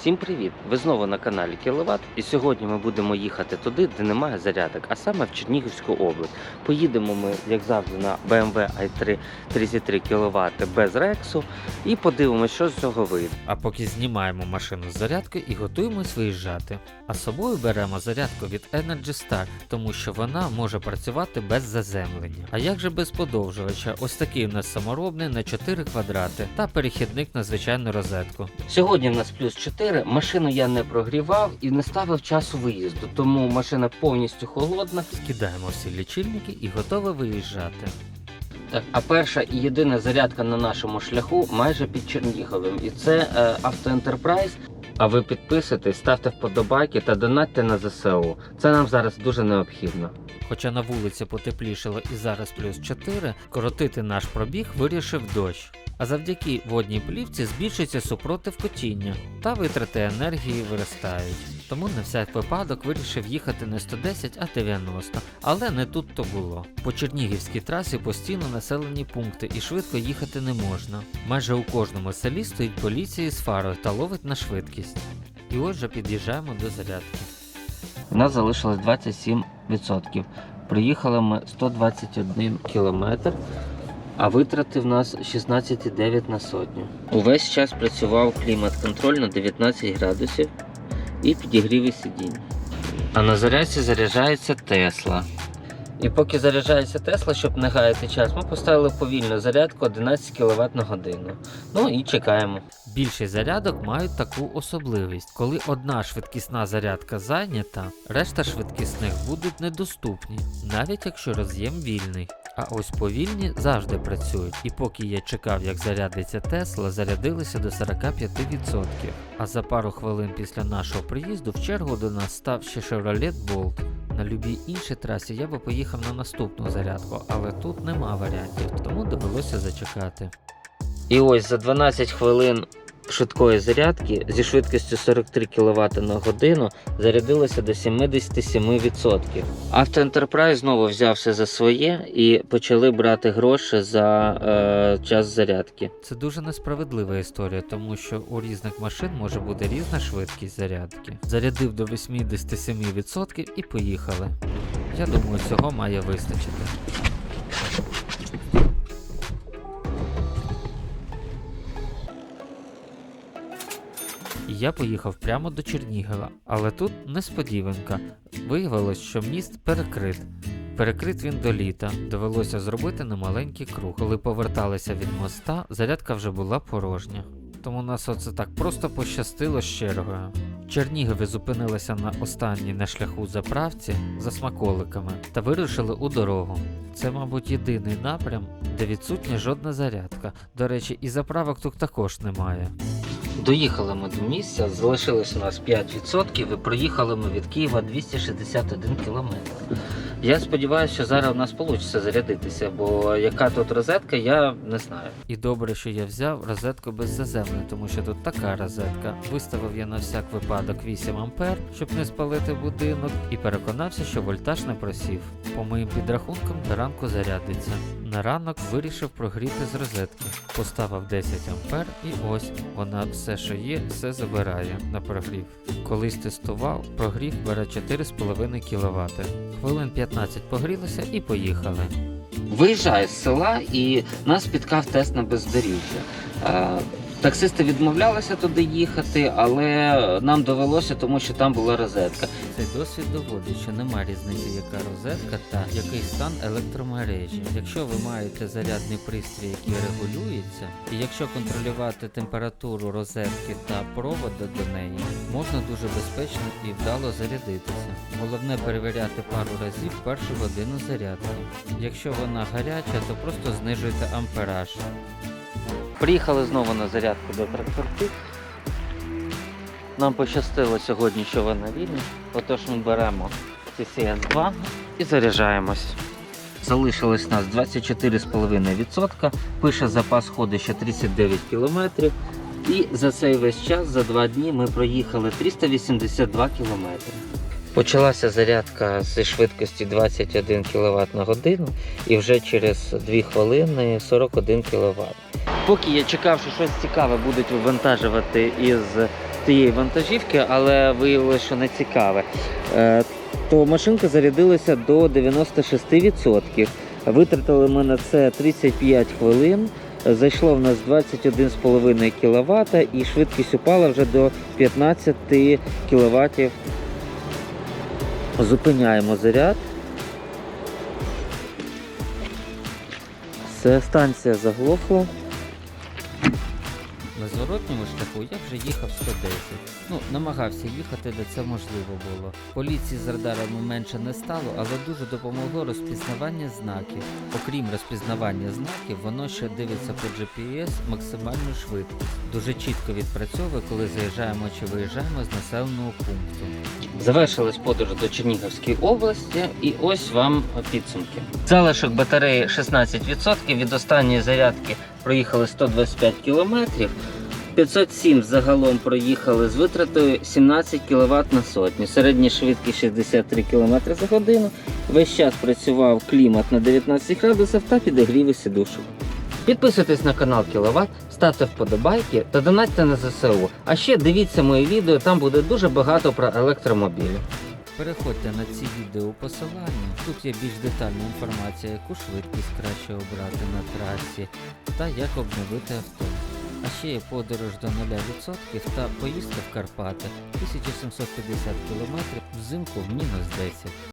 Всім привіт! Ви знову на каналі Кіловат. І сьогодні ми будемо їхати туди, де немає зарядок, а саме в Чернігівську область. Поїдемо ми, як завжди, на BMW i3 33 кВт без рексу і подивимося, що з цього вийде. А поки знімаємо машину з зарядки і готуємось виїжджати. А з собою беремо зарядку від Energy Star, тому що вона може працювати без заземлення. А як же без подовжувача? Ось такий у нас саморобний на 4 квадрати та перехідник на звичайну розетку. Сьогодні в нас плюс 4. Машину я не прогрівав і не ставив часу виїзду, тому машина повністю холодна. Скидаємо всі лічильники і готові виїжджати. Так, а перша і єдина зарядка на нашому шляху майже під Черніговим. І це е, Enterprise. А ви підписуйтесь, ставте вподобайки та донатьте на ЗСУ. Це нам зараз дуже необхідно. Хоча на вулиці потеплішало і зараз плюс 4, коротити наш пробіг вирішив дощ. А завдяки водній плівці збільшується супротив котіння та витрати енергії виростають. Тому на всяк випадок вирішив їхати не 110, а 90. Але не тут то було. По Чернігівській трасі постійно населені пункти і швидко їхати не можна. Майже у кожному селі стоїть поліція з фарою та ловить на швидкість. І отже під'їжджаємо до зарядки. У нас залишилось 27%. Приїхали ми 121 кілометр, а витрати в нас 16,9 на сотню. Увесь час працював клімат-контроль на 19 градусів і підігріви сидінь. А на зарядці заряджається Тесла. І поки заряджається Тесла, щоб не гаяти час, ми поставили повільну зарядку 11 кВт на годину. Ну і чекаємо. Більшість зарядок мають таку особливість, коли одна швидкісна зарядка зайнята, решта швидкісних будуть недоступні, навіть якщо роз'єм вільний. А ось повільні завжди працюють, і поки я чекав, як зарядиться Тесла, зарядилися до 45%. А за пару хвилин після нашого приїзду в чергу до нас став ще Chevrolet Bolt. На любій іншій трасі я би поїхав на наступну зарядку, але тут нема варіантів, тому довелося зачекати. І ось за 12 хвилин швидкої зарядки зі швидкістю 43 кВт на годину зарядилося до 77%. Авто Enterprise знову взявся за своє і почали брати гроші за е, час зарядки. Це дуже несправедлива історія, тому що у різних машин може бути різна швидкість зарядки. Зарядив до 87% і поїхали. Я думаю, цього має вистачити. Я поїхав прямо до Чернігова, але тут несподіванка. Виявилось, що міст перекрит. Перекрит він до літа, довелося зробити немаленький круг. Коли поверталися від моста, зарядка вже була порожня. Тому нас оце так просто пощастило з чергою. Чернігові зупинилися на останній на шляху заправці за смаколиками та вирушили у дорогу. Це, мабуть, єдиний напрям, де відсутня жодна зарядка. До речі, і заправок тут також немає. Доїхали ми до місця, залишилось у нас 5% і проїхали ми від Києва 261 км. Я сподіваюся, що зараз у нас вийде зарядитися, бо яка тут розетка, я не знаю. І добре, що я взяв розетку без заземлення, тому що тут така розетка. Виставив я на всяк випадок 8 ампер, щоб не спалити будинок, і переконався, що вольтаж не просів. По моїм підрахункам до ранку зарядиться. На ранок вирішив прогріти з розетки. Поставив 10 ампер і ось вона все, що є, все забирає на прогрів. Колись тестував, прогрів бере 4,5 кВт. Хвилин 15 погрілося і поїхали. Виїжджаю з села і нас спіткав тест на бездоріжжя. Таксисти відмовлялися туди їхати, але нам довелося, тому що там була розетка. Цей досвід доводить, що нема різниці, яка розетка та який стан електромережі. Якщо ви маєте зарядний пристрій, який регулюється, і якщо контролювати температуру розетки та проводу до неї, можна дуже безпечно і вдало зарядитися. Головне перевіряти пару разів першу годину зарядки. Якщо вона гаряча, то просто знижуйте ампераж. Приїхали знову на зарядку до тракторки. Нам пощастило сьогодні, що вона вільна. Отож ми беремо CCS2 і заряджаємось. Залишилось нас 24,5%, пише запас ходу ще 39 км. І за цей весь час, за два дні, ми проїхали 382 км. Почалася зарядка зі швидкості 21 кВт на годину і вже через 2 хвилини 41 кВт. Поки я чекав, що щось цікаве будуть вивантажувати із тієї вантажівки, але виявилося, що не цікаве. Е, То машинка зарядилася до 96%. Витратили ми на це 35 хвилин. Зайшло в нас 21,5 кВт і швидкість упала вже до 15 кВт. Зупиняємо заряд. Все, станція заглохла. На зворотньому шляху я вже їхав 110. Ну, намагався їхати, де це можливо було. Поліції з радарами менше не стало, але дуже допомогло розпізнавання знаків. Окрім розпізнавання знаків, воно ще дивиться по GPS максимальну швидкість. Дуже чітко відпрацьовує, коли заїжджаємо чи виїжджаємо з населеного пункту. Завершилась подорож до Чернігівської області, і ось вам підсумки. Залишок батареї 16%. Від останньої зарядки проїхали 125 км. 507 загалом проїхали з витратою 17 кВт на сотню. Середня швидкість 63 км за годину. Весь час працював клімат на 19 градусів та підігріви сидушок. Підписуйтесь на канал Кіловат, ставте вподобайки та донатьте на ЗСУ. А ще дивіться моє відео, там буде дуже багато про електромобілі. Переходьте на ці відео посилання. Тут є більш детальна інформація, яку швидкість краще обрати на трасі та як обновити авто. А ще є подорож до 0% та поїздка в Карпати 1750 км взимку в мінус 10.